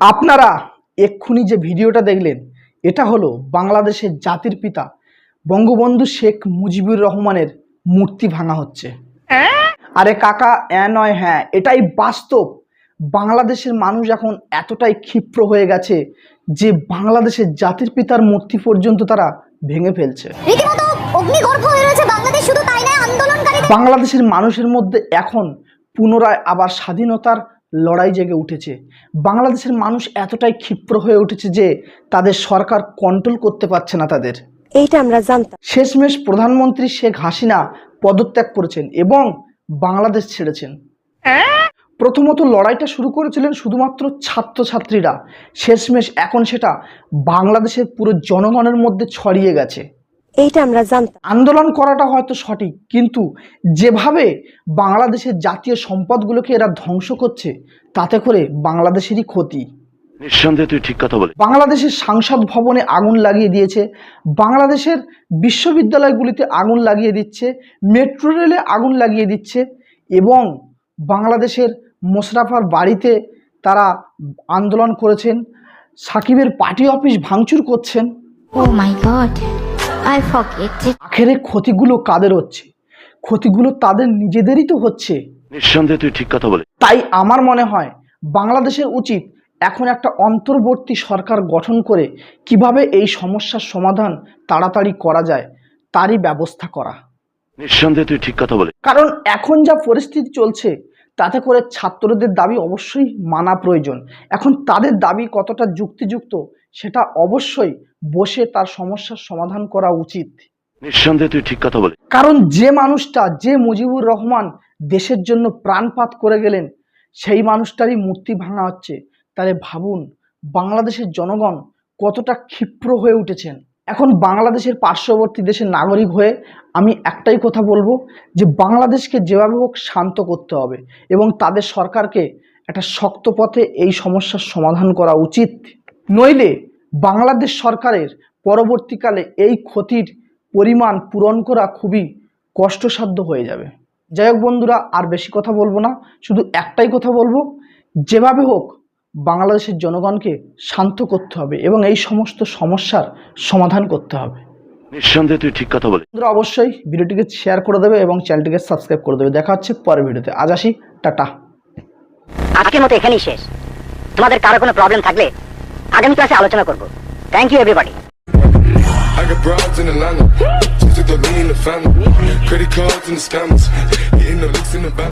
আপনারা এক্ষুনি যে ভিডিওটা দেখলেন এটা হলো বাংলাদেশের জাতির পিতা বঙ্গবন্ধু শেখ মুজিবুর রহমানের মূর্তি ভাঙা হচ্ছে। আরে কাকা এ নয় হ্যাঁ এটাই বাস্তব। বাংলাদেশের মানুষ এখন এতটাই ক্ষিপ্র হয়ে গেছে যে বাংলাদেশের জাতির পিতার মূর্তি পর্যন্ত তারা ভেঙে ফেলছে। বাংলাদেশের মানুষের মধ্যে এখন পুনরায় আবার স্বাধীনতার লড়াই জেগে উঠেছে। বাংলাদেশের মানুষ এতটাই ক্ষিপ্র হয়ে উঠেছে যে তাদের সরকার কন্ট্রোল করতে পারছে না তাদের। এইটা আমরা জানতাম। শেষমেশ প্রধানমন্ত্রী শেখ হাসিনা পদত্যাগ করেছেন এবং বাংলাদেশ ছেড়েছেন। প্রথমত লড়াইটা শুরু করেছিলেন শুধুমাত্র ছাত্রছাত্রীরা। শেষমেশ এখন সেটা বাংলাদেশের পুরো জনগণের মধ্যে ছড়িয়ে গেছে। এইটা আমরা জানতাম। আন্দোলন করাটা হয়তো সঠিক কিন্তু যেভাবে বাংলাদেশের জাতীয় সম্পদগুলোকে এরা ধ্বংস করছে তাতে করে বাংলাদেশেরই ক্ষতি। নিঃসন্দেহে তুই ঠিক কথা বলে বাংলাদেশের সাংসদ ভবনে আগুন লাগিয়ে দিয়েছে বাংলাদেশের বিশ্ববিদ্যালয়গুলিতে আগুন লাগিয়ে দিচ্ছে মেট্রো রেলে আগুন লাগিয়ে দিচ্ছে এবং বাংলাদেশের মোশরাফার বাড়িতে তারা আন্দোলন করেছেন সাকিবের পার্টি অফিস ভাঙচুর করছেন। Oh my god, Forget it. আখেরে ক্ষতিগুলো কাদের হচ্ছে? ক্ষতিগুলো তাদের নিজেদেরই তো হচ্ছে। নিঃসন্দেহে তুই ঠিক কথা বলে তাই আমার মনে হয় বাংলাদেশের উচিত এখন একটা অন্তর্বর্তী সরকার গঠন করে কীভাবে এই সমস্যার সমাধান তাড়াতাড়ি করা যায় তারই ব্যবস্থা করা। নিঃসন্দেহে তুই ঠিক কথা বলে কারণ এখন যা পরিস্থিতি চলছে তাতে করে ছাত্রদের দাবি অবশ্যই মানা প্রয়োজন। এখন তাদের দাবি কতটা যুক্তিযুক্ত সেটা অবশ্যই বসে তার সমস্যার সমাধান করা উচিত। নিঃসন্দেহে তুই ঠিক কথা বলে কারণ যে মানুষটা যে মুজিবুর রহমান দেশের জন্য প্রাণপাত করে গেলেন সেই মানুষটারই মূর্তি ভাঙা হচ্ছে। তাহলে ভাবুন বাংলাদেশের জনগণ কতটা ক্ষিপ্র হয়ে উঠেছেন। এখন বাংলাদেশের পার্শ্ববর্তী দেশের নাগরিক হয়ে আমি একটাই কথা বলব যে বাংলাদেশকে যেভাবে হোক শান্ত করতে হবে এবং তাদের সরকারকে একটা শক্ত পথে এই সমস্যার সমাধান করা উচিত। নইলে বাংলাদেশ সরকারের পরবর্তীকালে এই ক্ষতির পরিমাণ পূরণ করা খুবই কষ্টসাধ্য হয়ে যাবে। যাই হোক বন্ধুরা আর বেশি কথা বলব না শুধু একটাই কথা বলব যেভাবে হোক বাংলাদেশের জনগণকে শান্ত করতে হবে এবং এই সমস্ত সমস্যার সমাধান করতে হবে। নিঃসন্দেহে তুই ঠিক কথা বলে বন্ধুরা অবশ্যই ভিডিওটিকে শেয়ার করে দেবে এবং চ্যানেলটিকে সাবস্ক্রাইব করে দেবে। দেখা হচ্ছে পরের ভিডিওতে। আজ আসি টাটা। আজকের মতো এখানেই শেষ। তোমাদের কারও কোনো প্রবলেম থাকলে আগামী ক্লাসে আলোচনা করব thank you everybody I got broads in Atlanta. Just took the lean in the family. Credit cards and the scammers. Hitting the licks in the back.